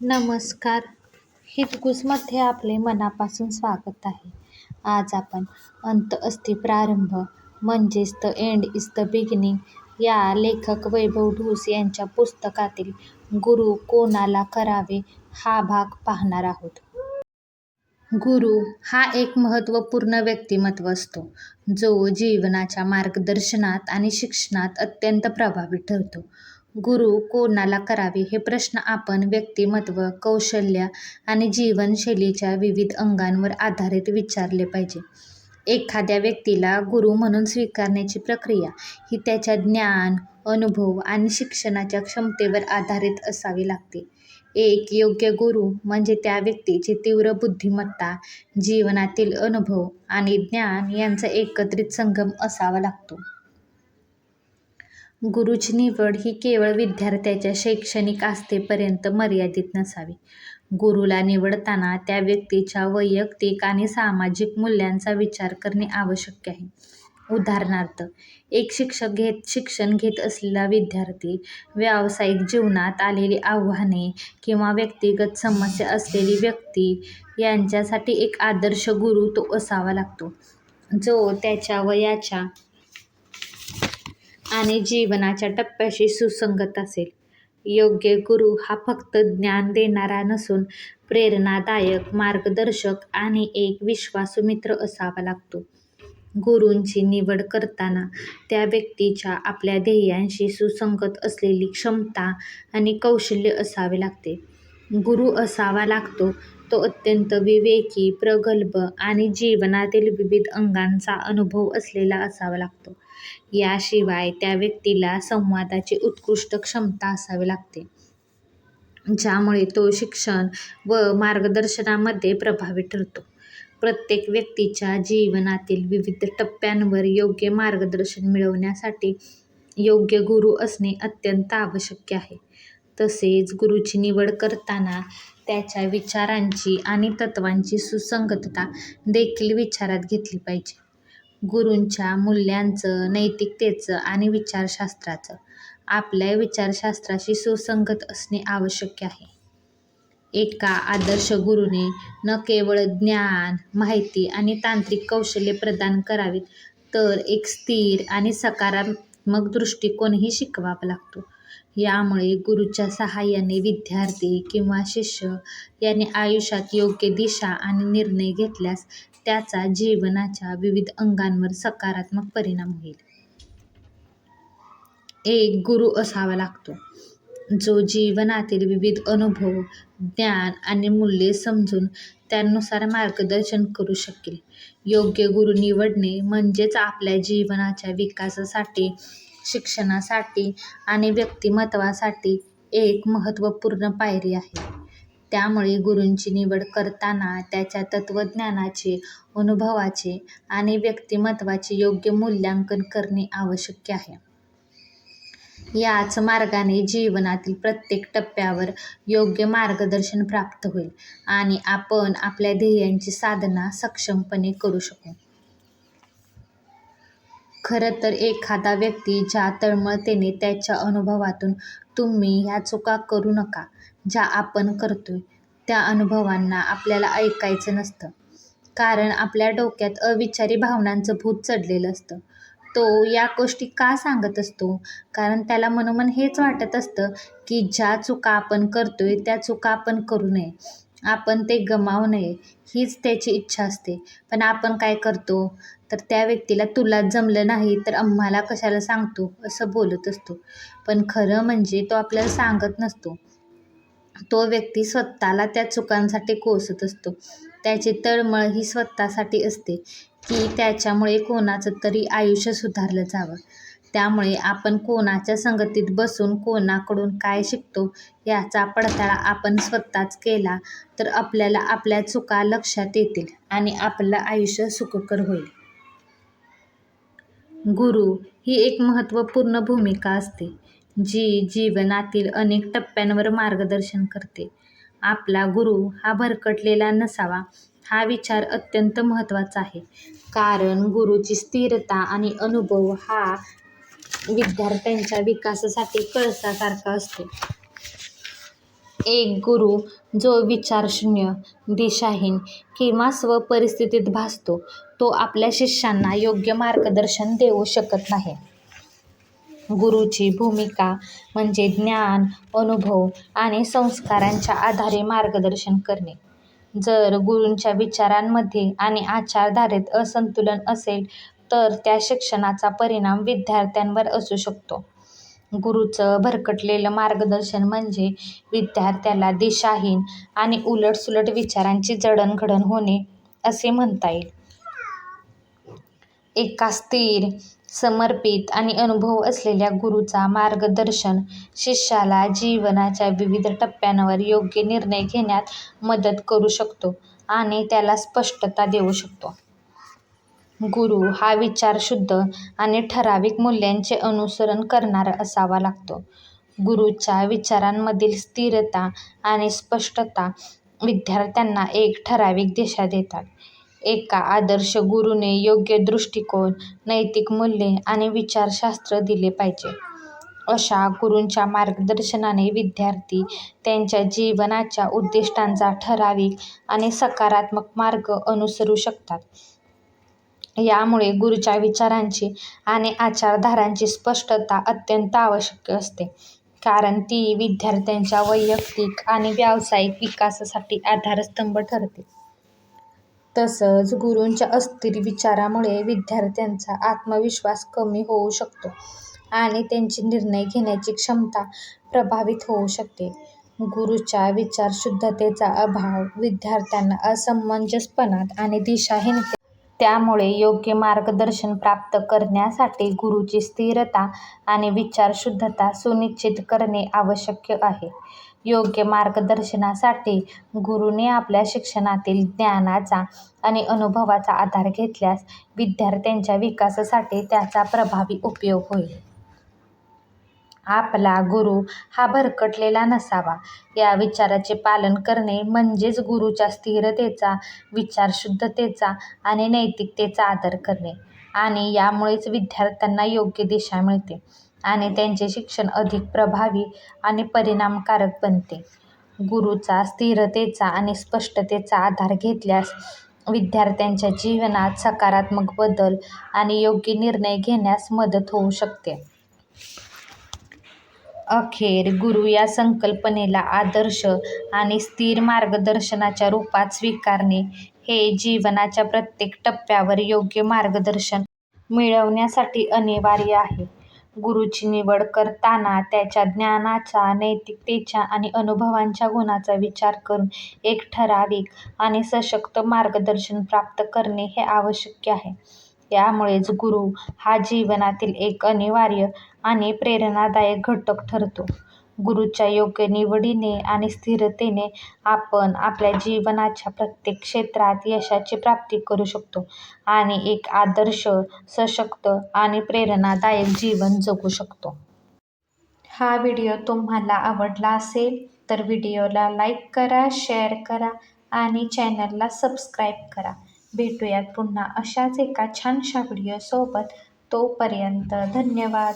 नमस्कार. हितगुजमध्ये आपले मनापासून स्वागत आहे. आज आपण अंत असते प्रारंभ म्हणजेच the end is the beginning या लेखक वैभव ढोस यांच्या पुस्तकातील गुरु कोणाला करावे हा भाग पाहणार आहोत. गुरु हा एक महत्त्वपूर्ण व्यक्तिमत्व असतो जो जीवनाच्या मार्गदर्शनात आणि शिक्षणात अत्यंत प्रभावी ठरतो. गुरु कोणाला करावे हे प्रश्न आपण व्यक्तिमत्व कौशल्य आणि जीवनशैलीच्या विविध अंगांवर आधारित विचारले पाहिजे. एखाद्या व्यक्तीला गुरु म्हणून स्वीकारण्याची प्रक्रिया ही त्याच्या ज्ञान अनुभव आणि शिक्षणाच्या क्षमतेवर आधारित असावी लागते. एक योग्य गुरु म्हणजे त्या व्यक्तीची तीव्र बुद्धिमत्ता जीवनातील अनुभव आणि ज्ञान यांचा एकत्रित संगम असावा लागतो. गुरुची निवड ही केवळ विद्यार्थ्याच्या शैक्षणिक आस्थेपर्यंत मर्यादित नसावी. गुरुला निवडताना त्या व्यक्तीच्या वैयक्तिक आणि सामाजिक मूल्यांचा विचार करणे आवश्यक आहे. उदाहरणार्थ एक शिक्षक घेत शिक्षण घेत असलेला विद्यार्थी व्यावसायिक जीवनात आलेली आव्हाने किंवा व्यक्तिगत समस्या असलेली व्यक्ती यांच्यासाठी एक आदर्श गुरु तो असावा लागतो. जो त्याच्या वयाच्या आणि जीवनाच्या टप्प्याशी सुसंगत असेल. योग्य गुरु हा फक्त ज्ञान देणारा नसून प्रेरणादायक मार्गदर्शक आणि एक विश्वासू मित्र असावा लागतो. गुरूंची निवड करताना त्या व्यक्तीच्या आपल्या ध्येयांशी सुसंगत असलेली क्षमता आणि कौशल्य असावे लागते. गुरु असावा लागतो तो अत्यंत विवेकी प्रगल्भ आणि जीवनातील विविध अंगांचा अनुभव असलेला असावा लागतो. याशिवाय त्या व्यक्तीला संवादाची उत्कृष्ट क्षमता असावी लागते. ज्यामुळे तो शिक्षण व मार्गदर्शनामध्ये प्रभावी ठरतो. प्रत्येक व्यक्तीच्या जीवनातील विविध टप्प्यांवर योग्य मार्गदर्शन मिळवण्यासाठी योग्य गुरु असणे अत्यंत आवश्यक आहे. तसेच गुरुची निवड करताना त्याच्या विचारांची आणि तत्त्वांची सुसंगतता देखील विचारात घेतली पाहिजे. गुरूंच्या मूल्यांचं नैतिकतेचं आणि विचारशास्त्राचं. आपल्या विचारशास्त्राशी सुसंगत असणे आवश्यक आहे. एका आदर्श गुरुने न केवळ ज्ञान माहिती आणि तांत्रिक कौशल्ये प्रदान करावीत तर एक स्थिर आणि सकारात्मक दृष्टिकोनही शिकवावा लागतो. यामुळे गुरुच्या सहाय्याने विद्यार्थी किंवा शिष्य यांनी आयुष्यात योग्य दिशा आणि निर्णय घेतल्यास त्याचा जीवनाच्या विविध अंगांवर सकारात्मक परिणाम होईल. एक गुरु असावा लागतो. जो जीवनातील विविध अनुभव ज्ञान आणि मूल्ये समजून त्यानुसार मार्गदर्शन करू शकेल. योग्य गुरु निवडणे म्हणजेच आपल्या जीवनाच्या विकासासाठी शिक्षणासाठी आणि व्यक्तिमत्वासाठी एक महत्त्वपूर्ण पायरी आहे. त्यामुळे गुरूंची निवड करताना त्याच्या तत्त्वज्ञानाचे अनुभवाचे आणि व्यक्तिमत्वाचे योग्य मूल्यांकन करणे आवश्यक आहे. याच मार्गाने जीवनातील प्रत्येक टप्प्यावर योग्य मार्गदर्शन प्राप्त होईल आणि आपण आपल्या ध्येयांची साधना सक्षमपणे करू शकू. खरं तर एखादा व्यक्ती ज्या तळमळतेने त्याच्या अनुभवातून तुम्ही ह्या चुका करू नका ज्या आपण करतोय त्या अनुभवांना आपल्याला ऐकायचं नसतं. कारण आपल्या डोक्यात अविचारी भावनांचं भूत चढलेलं असतं. तो या गोष्टी का सांगत असतो? कारण त्याला मनोमन हेच वाटत असतं की ज्या चुका आपण करतोय त्या चुका आपण करू नये. आपण ते गमावू नये हीच त्याची इच्छा असते. पण आपण काय करतो? तर त्या व्यक्तीला तुला जमलं नाही तर आम्हाला कशाला सांगतो? असं बोलत असतो. पण खरं म्हणजे तो आपल्याला सांगत नसतो. तो व्यक्ती स्वतःला त्या चुकांसाठी कोसत असतो. त्याची तळमळ ही स्वतःसाठी असते की त्याच्यामुळे कोणाचं तरी आयुष्य सुधारलं जावं. त्यामुळे आपण कोणाच्या संगतीत बसून कोणाकडून काय शिकतो याचा पडताळा आपण स्वतःच केला तर आपल्याला आपल्या चुका लक्षात येतील आणि आपलं आयुष्य सुखकर होईल. गुरु ही एक महत्त्वपूर्ण भूमिका असते जी जीवनातील अनेक टप्प्यांवर मार्गदर्शन करते. आपला गुरु हा भरकटलेला नसावा हा विचार अत्यंत महत्त्वाचा आहे. कारण गुरुची स्थिरता आणि अनुभव हा विद्यार्थ्यांच्या विकासासाठी कळसासारखा असतो एक गुरु जो विचारशून्य, दिशाहीन किंवा स्व-परिस्थितीत भासतो, तो आपल्या शिष्यांना योग्य मार्गदर्शन देऊ शकत नाही. गुरुची भूमिका म्हणजे ज्ञान, अनुभव आणि संस्कारांच्या आधारे मार्गदर्शन करणे. जर गुरूंच्या विचारांमध्ये आणि आचारधारेत असंतुलन असेल तर त्या शिक्षणाचा परिणाम विद्यार्थ्यांवर असू शकतो. गुरूचं भरकटलेलं मार्गदर्शन म्हणजे विद्यार्थ्याला दिशाहीन आणि उलटसुलट विचारांची जडणघडण होणे, असे म्हणता येईल. एका स्थिर, समर्पित आणि अनुभव असलेल्या गुरूचा मार्गदर्शन शिष्याला जीवनाच्या विविध टप्प्यांवर योग्य निर्णय घेण्यात मदत करू शकतो आणि त्याला स्पष्टता देऊ शकतो. गुरू हा विचारशुद्ध आणि ठराविक मूल्यांचे अनुसरण करणारा असावा लागतो. गुरूच्या विचारांमधील स्थिरता आणि स्पष्टता विद्यार्थ्यांना एक ठराविक दिशा देतात. एका आदर्श गुरूने योग्य दृष्टिकोन, नैतिक मूल्ये आणि विचारशास्त्र दिले पाहिजे. अशा गुरूंच्या मार्गदर्शनाने विद्यार्थी त्यांच्या जीवनाच्या उद्दिष्टांचा ठराविक आणि सकारात्मक मार्ग अनुसरू शकतात. यामुळे गुरूच्या विचारांची आणि आचारधारांची स्पष्टता अत्यंत आवश्यक असते, कारण ती विद्यार्थ्यांच्या वैयक्तिक आणि व्यावसायिक विकासासाठी आधारस्तंभ ठरते. तसंच गुरूंच्या अस्थिर विचारामुळे विद्यार्थ्यांचा आत्मविश्वास कमी होऊ शकतो आणि त्यांची निर्णय घेण्याची क्षमता प्रभावित होऊ शकते. गुरूच्या विचारशुद्धतेचा अभाव विद्यार्थ्यांना असमंजसपणात आणि दिशाहीनतेत त्यामुळे योग्य मार्गदर्शन प्राप्त करण्यासाठी गुरुची स्थिरता आणि विचारशुद्धता सुनिश्चित करणे आवश्यक आहे. योग्य मार्गदर्शनासाठी गुरूने आपल्या शिक्षणातील ज्ञानाचा आणि अनुभवाचा आधार घेतल्यास विद्यार्थ्यांच्या विकासासाठी त्याचा प्रभावी उपयोग होईल. आपला गुरु हा भरकटलेला नसावा, या विचाराचे पालन करणे म्हणजेच गुरुच्या स्थिरतेचा, विचारशुद्धतेचा आणि नैतिकतेचा आदर करणे आणि यामुळेच विद्यार्थ्यांना योग्य दिशा मिळते आणि त्यांचे शिक्षण अधिक प्रभावी आणि परिणामकारक बनते. गुरुचा स्थिरतेचा आणि स्पष्टतेचा आधार घेतल्यास विद्यार्थ्यांच्या जीवनात सकारात्मक बदल आणि योग्य निर्णय घेण्यास मदत होऊ शकते. अखेर गुरू या संकल्पनेला आदर्श आणि स्थिर मार्गदर्शनाच्या रूपात स्वीकारणे हे जीवनाच्या प्रत्येक टप्प्यावर योग्य मार्गदर्शन मिळवण्यासाठी अनिवार्य आहे. गुरूची निवड करताना त्याच्या ज्ञानाच्या, नैतिकतेच्या आणि अनुभवांच्या गुणांचा विचार करून एक ठराविक आणि सशक्त मार्गदर्शन प्राप्त करणे हे आवश्यक आहे. यामुळेच गुरू हा जीवनातील एक अनिवार्य आणि प्रेरणादायक घटक ठरतो. गुरूच्या योग्य निवडीने आणि स्थिरतेने आपण आपल्या जीवनाच्या प्रत्येक क्षेत्रात यशाची प्राप्ती करू शकतो आणि एक आदर्श, सशक्त आणि प्रेरणादायक जीवन जगू शकतो. हा व्हिडिओ तुम्हाला आवडला असेल तर व्हिडिओला लाईक करा, शेअर करा आणि चॅनलला सबस्क्राईब करा. भेटूयात पुन्हा अशाच एका छानशा व्हिडिओसोबत. तोपर्यंत धन्यवाद.